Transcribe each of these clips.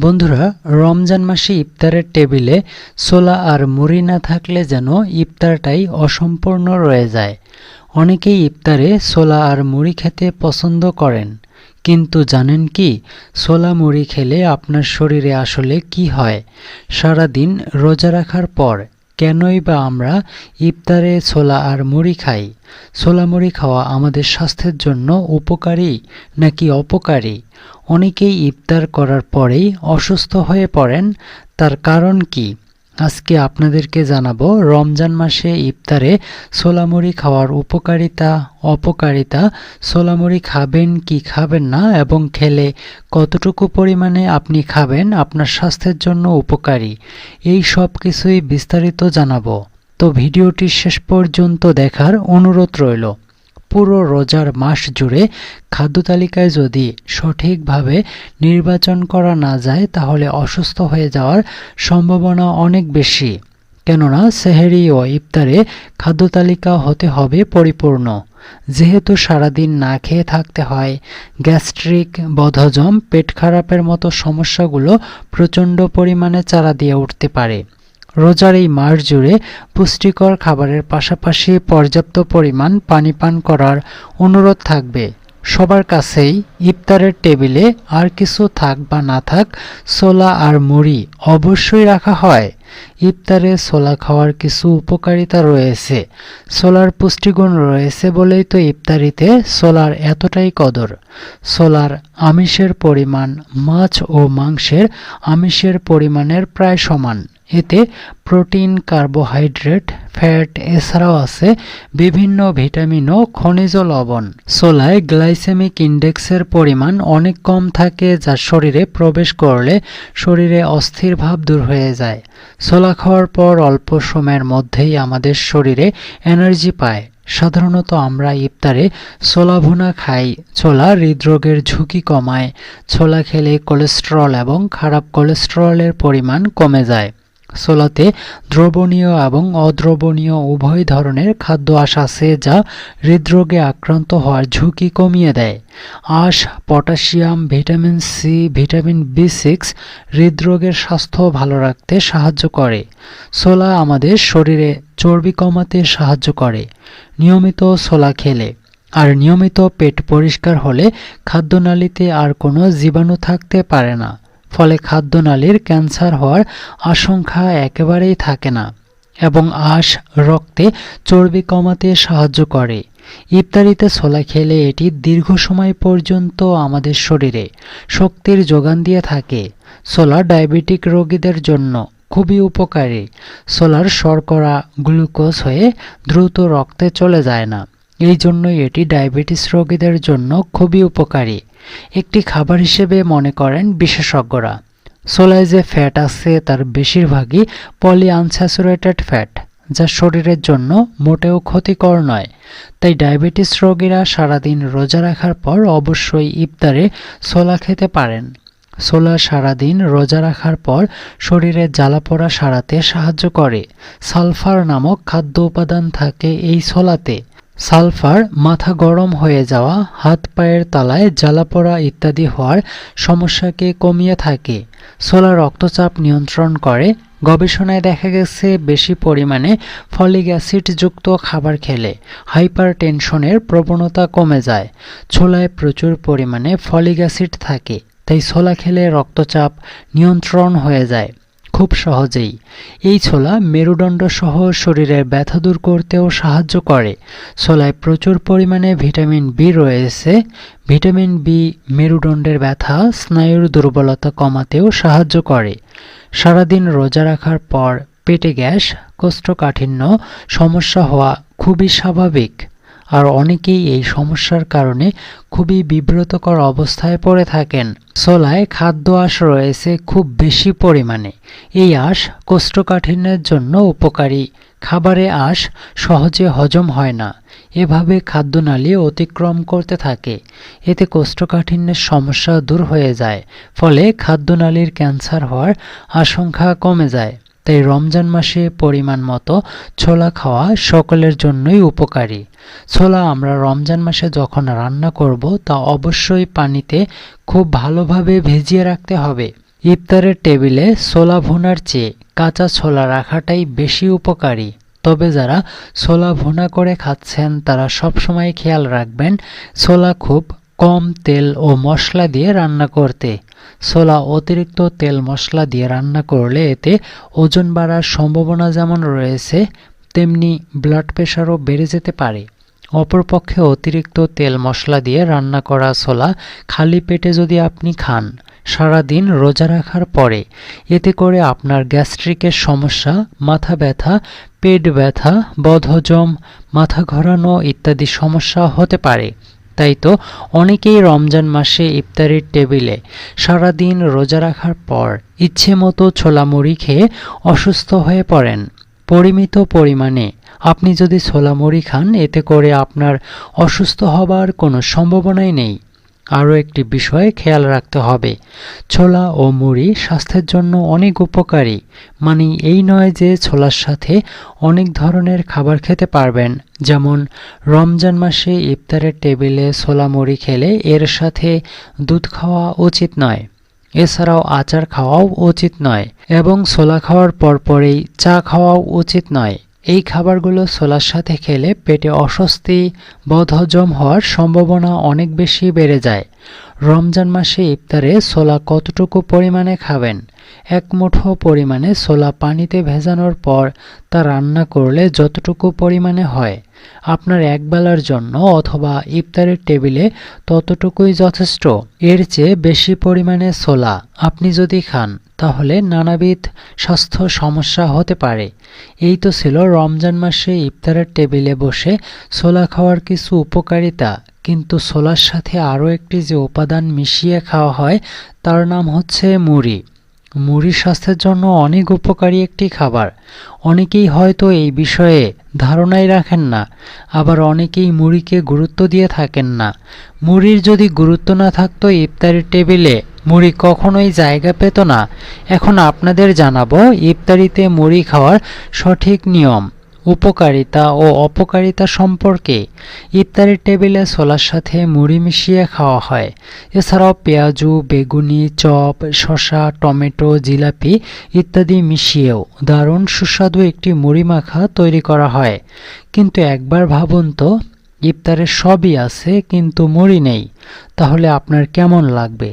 বন্ধুরা, রমজান মাসে ইফতারের টেবিলে ছোলা আর মুড়ি না থাকলে যেন ইফতারটাই অসম্পূর্ণ রয়ে যায়। অনেকেই ইফতারে ছোলা আর মুড়ি খেতে পছন্দ করেন। কিন্তু জানেন কি ছোলা মুড়ি খেলে আপনার শরীরে আসলে কি হয়? সারা দিন রোজা রাখার পর কেনই বা আমরা ইফতারে ছোলা আর মুড়ি খাই? ছোলা মুড়ি খাওয়া আমাদের স্বাস্থ্যের জন্য উপকারী নাকি অপকারী? অনেকেই ইফতার করার পরেই অসুস্থ হয়ে পড়েন, তার কারণ কি? আজকে আপনাদেরকে জানাব, রমজান মাসে ইফতারে সোলামুড়ি খাওয়ার উপকারিতা, অপকারিতা সোলামুড়ি খাবেন কি খাবেন না এবং খেলে কতটুকু পরিমাণে আপনি খাবেন আপনার স্বাস্থ্যের জন্য উপকারী, এই সব কিছুই বিস্তারিত জানাব। তো ভিডিওটি শেষ পর্যন্ত দেখার অনুরোধ রইল। পুরো রোজার মাস জুড়ে খাদ্য তালিকায় যদি সঠিকভাবে নির্বাচন করা না যায়, তাহলে অসুস্থ হয়ে যাওয়ার সম্ভাবনা অনেক বেশি। কেননা, সেহেরি ও ইফতারে খাদ্য তালিকা হতে হবে পরিপূর্ণ। যেহেতু সারাদিন না খেয়ে থাকতে হয়, গ্যাস্ট্রিক বদহজম পেট খারাপের মতো সমস্যাগুলো প্রচণ্ড পরিমাণে চারা দিয়ে উঠতে পারে। রোজার এই মাস জুড়ে পুষ্টিকর খাবারের পাশাপাশি পর্যাপ্ত পরিমাণ পানি পান করার অনুরোধ থাকবে। সবার কাছেই ইফতারের টেবিলে আর কিছু থাক বা না থাক ছোলা আর মুড়ি অবশ্যই রাখা হয়। ইফতারে ছোলা খাওয়ার কিছু উপকারিতা রয়েছে। ছোলার পুষ্টিগুণ রয়েছে বলেই তো ইফতারিতে ছোলার এতটাই কদর। ছোলার আমিষের পরিমাণ মাছ ও মাংসের আমিষের পরিমাণের প্রায় সমান। এতে প্রোটিন, কার্বোহাইড্রেট, ফ্যাট এছাড়াও আছে বিভিন্ন ভিটামিন ও খনিজ লবণ। সোলায় গ্লাইসেমিক ইন্ডেক্সের পরিমাণ অনেক কম থাকে যা শরীরে প্রবেশ করলে শরীরে অস্থির ভাব দূর হয়ে যায়। ছোলা খাওয়ার পর অল্প সময়ের মধ্যেই আমাদের শরীরে এনার্জি পায়। সাধারণত আমরা ইফতারে ছোলা ভুনা খাই। ছোলা হৃদরোগের ঝুঁকি কমায়। ছোলা খেলে কোলেস্টেরল এবং খারাপ কোলেস্টেরলের পরিমাণ কমে যায়। ছোলাতে দ্রবণীয় এবং অদ্রবণীয় উভয় ধরনের খাদ্য আঁশ আছে যা হৃদরোগে আক্রান্ত হওয়ার ঝুঁকি কমিয়ে দেয়। আঁশ, potassium, vitamin C vitamin B six হৃদরোগের স্বাস্থ্য ভালো রাখতে সাহায্য করে। ছোলা আমাদের শরীরে চর্বি কমাতে সাহায্য করে। নিয়মিত ছোলা খেলে। আর নিয়মিত পেট পরিষ্কার হলে খাদ্যনালীতে আর কোনো জীবাণু থাকতে পারে না। ফলে খাদ্যনালীর ক্যান্সার হওয়ার আশঙ্কা একেবারেই থাকে না এবং আঁশ রক্তে চর্বি কমাতে সাহায্য করে। ইফতারিতে ছোলা খেলে এটি দীর্ঘ সময় পর্যন্ত আমাদের শরীরে শক্তির যোগান দিয়ে থাকে। ছোলা ডায়াবেটিক রোগীদের জন্য খুবই উপকারী। সোলার শর্করা, গ্লুকোজ হয়ে দ্রুত রক্তে চলে যায় না। এই জন্যই এটি ডায়াবেটিস রোগীদের জন্য খুবই উপকারী। একটি খাবার হিসেবে মনে করেন বিশেষজ্ঞরা। সোলায় যে ফ্যাট আছে তার বেশিরভাগই পলি আনস্যাচুরেটেড ফ্যাট, যা শরীরের জন্য মোটেও ক্ষতিকর নয়। তাই ডায়াবেটিস রোগীরা সারাদিন রোজা রাখার পর অবশ্যই ইফতারে সোলা খেতে পারেন। সোলা সারাদিন রোজা রাখার পর শরীরে জ্বালা পোড়া সারাতে সাহায্য করে। সালফার নামক খাদ্য উপাদান থাকে এই ছোলাতে সালফার মাথা গরম হয়ে যাওয়া, হাত পায়ের তালায় জ্বালাপোড়া ইত্যাদি হওয়ার সমস্যাকে কমিয়ে থাকে। সোলা রক্তচাপ নিয়ন্ত্রণ করে। গবেষণায় দেখা গেছে, বেশি পরিমাণে ফলিক অ্যাসিডযুক্ত খাবার খেলে হাইপার টেনশনের প্রবণতা কমে যায়। ছোলায় প্রচুর পরিমাণে ফলিক অ্যাসিড থাকে, তাই ছোলা খেলে রক্তচাপ নিয়ন্ত্রণ হয়ে যায়। খুব সহজেই। এই ছোলা মেরুদণ্ড সহ শরীরের ব্যথা দূর করতেও সাহায্য করে। ছোলায় প্রচুর পরিমাণে ভিটামিন বি রয়েছে। ভিটামিন বি মেরুদণ্ডের ব্যথা, স্নায়ুর দুর্বলতা কমাতেও সাহায্য করে। সারাদিন রোজা রাখার পর পেটে গ্যাস, কোষ্ঠকাঠিন্য, সমস্যা হওয়া খুবই স্বাভাবিক। আর অনেকেই এই সমস্যার কারণে খুবই বিব্রতকর অবস্থায় পড়ে থাকেন। ছোলায় খাদ্য আঁশ রয়েছে খুব বেশি পরিমাণে। এই আঁশ কোষ্ঠকাঠিন্যের জন্য উপকারী। খাবারে আঁশ সহজে হজম হয় না। এভাবে খাদ্যনালী অতিক্রম করতে থাকে। এতে কোষ্ঠকাঠিন্যের সমস্যা দূর হয়ে যায়। ফলে খাদ্যনালীর ক্যান্সার হওয়ার আশঙ্কা কমে যায়। তাই রমজান মাসে পরিমাণ মতো ছোলা খাওয়া সকলের জন্যই উপকারী। ছোলা আমরা রমজান মাসে যখন রান্না করব, তা অবশ্যই পানিতে খুব ভালোভাবে ভিজিয়ে রাখতে হবে। ইফতারের টেবিলে ছোলা ভুনার চেয়ে কাঁচা ছোলা রাখাটাই বেশি উপকারী। তবে যারা ছোলা ভুনা করে খাচ্ছেন, তারা সবসময় খেয়াল রাখবেন, ছোলা খুব কম তেল ও মশলা দিয়ে রান্না করতে। ছোলা অতিরিক্ত তেল মশলা দিয়ে রান্না করলে এতে ওজন বাড়ার সম্ভাবনা যেমন রয়েছে, তেমনি ব্লাড প্রেশারও বেড়ে যেতে পারে। অপরপক্ষে অতিরিক্ত তেল মশলা দিয়ে রান্না করা ছোলা খালি পেটে যদি আপনি খান, সারাদিন রোজা রাখার পরে, এতে করে আপনার গ্যাস্ট্রিকের সমস্যা, মাথা ব্যথা, পেট ব্যথা, বদহজম, মাথা ঘোরানো ইত্যাদি সমস্যা হতে পারে। তাই তো অনেকেই রমজান মাসে ইফতারির টেবিলে সারাদিন রোজা রাখার পর ইচ্ছে মতো ছোলামুড়ি খেয়ে অসুস্থ হয়ে পড়েন। পরিমিত পরিমাণে আপনি যদি ছোলামুড়ি খান, এতে করে আপনার অসুস্থ হবার কোনো সম্ভাবনাই নেই। আরও একটি বিষয় খেয়াল রাখতে হবে। ছোলা ও মুড়ি স্বাস্থ্যের জন্য অনেক উপকারী। মানে এই নয় যে ছোলার সাথে অনেক ধরনের খাবার খেতে পারবেন। যেমন, রমজান মাসে ইফতারের টেবিলে ছোলা মুড়ি খেলে এর সাথে দুধ খাওয়া উচিত নয়। এছাড়াও আচার খাওয়াও উচিত নয় এবং ছোলা খাওয়ার পরপরেই চা খাওয়াও উচিত নয়। এই খাবারগুলো ছোলার সাথে খেলে পেটে অস্বস্তি বদহজম হওয়ার সম্ভাবনা অনেক বেশি বেড়ে যায়। রমজান মাসে ইফতারে ছোলা কতটুকু পরিমাণে খাবেন? এক মুঠো পরিমাণে ছোলা পানিতে ভেজানোর পর তা রান্না করলে যতটুকু পরিমাণে হয়। আপনার একবেলার জন্য অথবা ইফতারের টেবিলে ততটুকুই যথেষ্ট। এর চেয়ে বেশি পরিমাণে ছোলা আপনি যদি খান। তাহলে নানাবিধ স্বাস্থ্য সমস্যা হতে পারে। এই তো ছিল রমজান মাসে ইফতারের টেবিলে বসে ছোলা খাওয়ার কিছু উপকারিতা। কিন্তু ছোলার সাথে আরও একটি যে উপাদান মিশিয়ে খাওয়া হয়, তার নাম হচ্ছে মুড়ি। মুড়ি স্বাস্থ্যের জন্য অনেক উপকারী একটি খাবার। অনেকেই হয়তো এই বিষয়ে ধারণাই রাখেন না, আবার অনেকেই মুড়িকে গুরুত্ব দিয়ে থাকেন না। মুড়ির যদি গুরুত্ব না থাকতো ইফতারের টেবিলে মুড়ি কখনোই জায়গা পেত না। এখন আপনাদের জানাব, ইফতারিতে মুড়ি খাওয়ার সঠিক নিয়ম, উপকারিতা ও অপকারিতা সম্পর্কে। ইফতারের টেবিলে ছোলার সাথে মুড়ি মিশিয়ে খাওয়া হয়। এছাড়াও পেঁয়াজু, বেগুনি, চপ, শসা, টমেটো, জিলাপি ইত্যাদি মিশিয়েও দারুণ সুস্বাদু একটি মুড়ি মাখা তৈরি করা হয়। কিন্তু একবার ভাবুন তো, ইফতারে সবই আছে কিন্তু মুড়ি নেই। তাহলে আপনার কেমন লাগবে?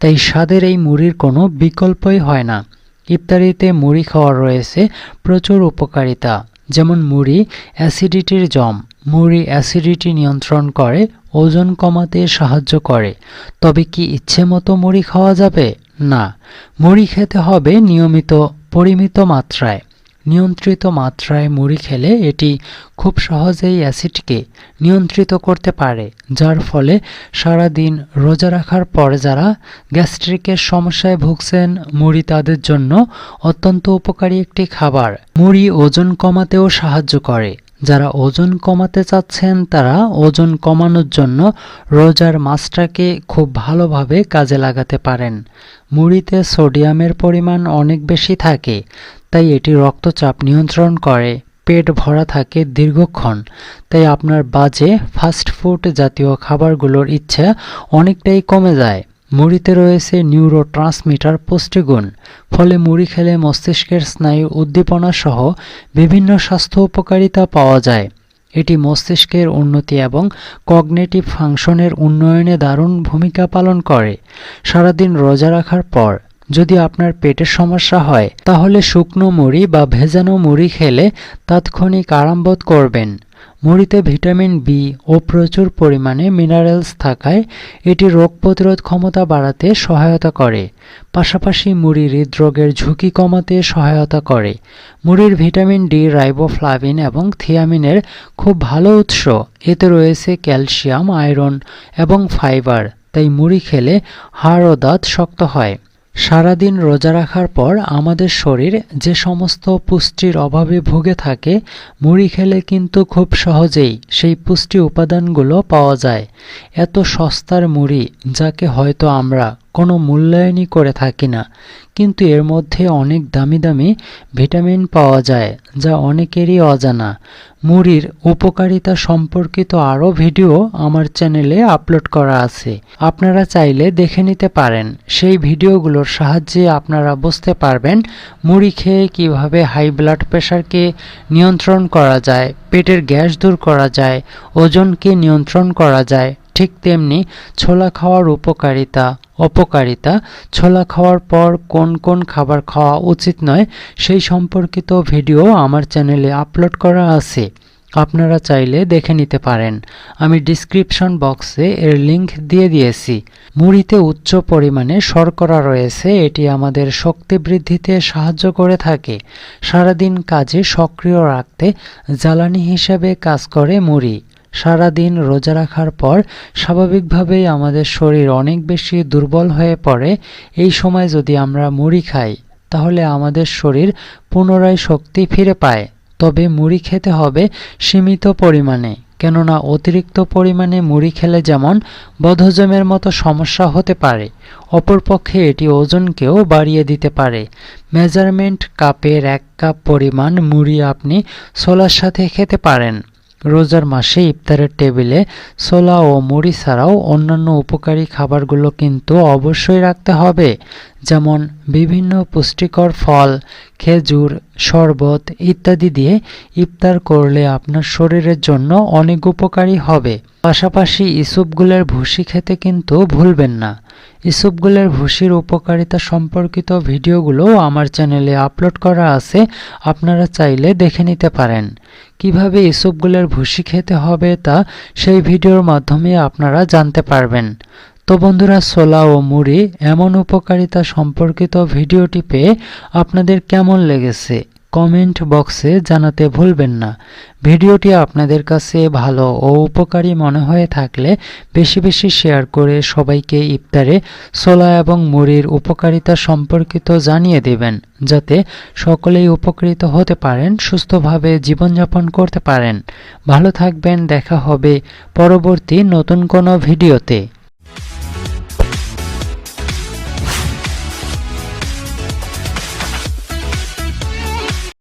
তাই স্বাদের এই মুড়ির কোনো বিকল্পই হয় না। ইফতারিতে মুড়ি খাওয়ার রয়েছে প্রচুর উপকারিতা, যেমন মুড়ি, অ্যাসিডিটির জম। মুড়ি অ্যাসিডিটি নিয়ন্ত্রণ করে, ওজন কমাতে সাহায্য করে। তবে কি ইচ্ছে মতো মুড়ি খাওয়া যাবে? না। মুড়ি খেতে হবে নিয়মিত, পরিমিত মাত্রায়। নিয়ন্ত্রিত মাত্রায় মুড়ি খেলে এটি খুব সহজেই অ্যাসিডকে নিয়ন্ত্রিত করতে পারে, যার ফলে সারা দিন রোজা রাখার পর যারা গ্যাস্ট্রিকের সমস্যায় ভুগছেন, মুড়ি তাদের জন্য অত্যন্ত উপকারী একটি খাবার। মুড়ি ওজন কমাতেও সাহায্য করে। যারা ওজন কমাতে চাচ্ছেন, তারা ওজন কমানোর জন্য রোজার মাছটাকে খুব ভালোভাবে কাজে লাগাতে পারেন। মুড়িতে সোডিয়ামের পরিমাণ অনেক বেশি থাকে তাই এটি রক্তচাপ নিয়ন্ত্রণ করে, পেট ভরা থাকে দীর্ঘক্ষণ। তাই আপনার বাজে ফাস্ট ফুড জাতীয় খাবারগুলোর ইচ্ছা অনেকটাই কমে যায়। মুড়িতে রয়েছে নিউরো ট্রান্সমিটার পুষ্টিগুণ। ফলে মুড়ি খেলে মস্তিষ্কের স্নায়ু উদ্দীপনা সহ বিভিন্ন স্বাস্থ্য উপকারিতা পাওয়া যায়। এটি মস্তিষ্কের উন্নতি এবং কগনেটিভ ফাংশনের উন্নয়নে দারুণ ভূমিকা পালন করে। সারাদিন রোজা রাখার পর যদি আপনার পেটের সমস্যা হয়, তাহলে শুকনো মুড়ি বা ভেজানো মুড়ি খেলে তাৎক্ষণিক আরাম বোধ করবেন। মুড়িতে ভিটামিন বি ও প্রচুর পরিমাণে মিনারেলস থাকায় এটি রোগ প্রতিরোধ ক্ষমতা বাড়াতে সহায়তা করে। পাশাপাশি মুড়ি হৃদরোগের ঝুঁকি কমাতে সহায়তা করে। মুড়ির ভিটামিন ডি রাইবোফ্লাভিন এবং থিয়ামিনের খুব ভালো উৎস। এতে রয়েছে ক্যালসিয়াম, আয়রন এবং ফাইবার। তাই মুড়ি খেলে হাড় ও দাঁত শক্ত হয়। সারাদিন রোজা রাখার পর আমাদের শরীর যে সমস্ত পুষ্টির অভাবে ভুগে থাকে, মুড়ি খেলে কিন্তু খুব সহজেই সেই পুষ্টি উপাদানগুলো পাওয়া যায়। এত সস্তার মুড়ি, যাকে হয়তো আমরা কোনো মূল্যায়নই করে থাকি না। কিন্তু এর মধ্যে অনেক দামি দামি ভিটামিন পাওয়া যায়, যা অনেকেরই অজানা। মুড়ির উপকারিতা সম্পর্কিত আরও ভিডিও আমার চ্যানেলে আপলোড করা আছে। আপনারা চাইলে দেখে নিতে পারেন। সেই ভিডিওগুলোর সাহায্যে আপনারা বুঝতে পারবেন মুড়ি খেয়ে কীভাবে হাই ব্লাড প্রেশারকে নিয়ন্ত্রণ করা যায়, পেটের গ্যাস দূর করা যায়, ওজনকে নিয়ন্ত্রণ করা যায়, ঠিক তেমনি ছোলা খাওয়ার উপকারিতা। অপকারিতা, ছোলা খাওয়ার পর কোন কোন খাবার খাওয়া উচিত নয়, সেই সম্পর্কিত ভিডিও আমার চ্যানেলে আপলোড করা আছে। আপনারা চাইলে দেখে নিতে পারেন। আমি ডিসক্রিপশন বক্সে এর লিংক দিয়ে দিয়েছি। মুড়িতে উচ্চ পরিমাণে শর্করা রয়েছে, এটি আমাদের শক্তি বৃদ্ধিতে সাহায্য করে থাকে। সারাদিন কাজে সক্রিয় রাখতে জ্বালানি হিসেবে কাজ করে মুড়ি। সারাদিন রোজা রাখার পর স্বাভাবিকভাবেই আমাদের শরীর অনেক বেশি দুর্বল হয়ে পড়ে। এই সময় যদি আমরা মুড়ি খাই, তাহলে আমাদের শরীর পুনরায় শক্তি ফিরে পায়। তবে মুড়ি খেতে হবে সীমিত পরিমাণে, কেননা অতিরিক্ত পরিমাণে মুড়ি খেলে যেমন বদহজমের মতো সমস্যা হতে পারে, অপরপক্ষে এটি ওজনকেও বাড়িয়ে দিতে পারে। মেজারমেন্ট কাপের এক কাপ পরিমাণ মুড়ি আপনি ছোলার সাথে খেতে পারেন। রোজার মাসে ইফতারের টেবিলে ছোলা ও মুড়ি ছাড়াও অন্যান্য উপকারী খাবারগুলো কিন্তু অবশ্যই রাখতে হবে। যেমন বিভিন্ন পুষ্টিকর ফল, খেজুর, শরবত ইত্যাদি দিয়ে ইফতার করলে আপনার শরীরের জন্য অনেক উপকারী হবে। পাশাপাশি ইসুপগুলের ভুসি খেতে কিন্তু ভুলবেন না। ইসুপগুলের ভুসির উপকারিতা সম্পর্কিত ভিডিওগুলো আমার চ্যানেলে আপলোড করা আছে, আপনারা চাইলে দেখে নিতে পারেন। কীভাবে ইসুপগুলের ভুসি খেতে হবে তা সেই ভিডিওর মাধ্যমে আপনারা জানতে পারবেন। তো বন্ধুরা ছোলা ও মুড়ি এমন উপকারিতা সম্পর্কিত ভিডিওটি পেয়ে আপনাদের কেমন লেগেছে কমেন্ট বক্সে জানাতে ভুলবেন না। ভিডিওটি আপনাদের কাছে ভালো ও উপকারী মনে হয়ে থাকলে বেশি বেশি শেয়ার করে সবাইকে ইফতারে ছোলা এবং মুড়ির উপকারিতা সম্পর্কিত জানিয়ে দেবেন, যাতে সকলেই উপকৃত হতে পারেন, সুস্থভাবে জীবনযাপন করতে পারেন। ভালো থাকবেন, দেখা হবে পরবর্তী নতুন কোনো ভিডিওতে।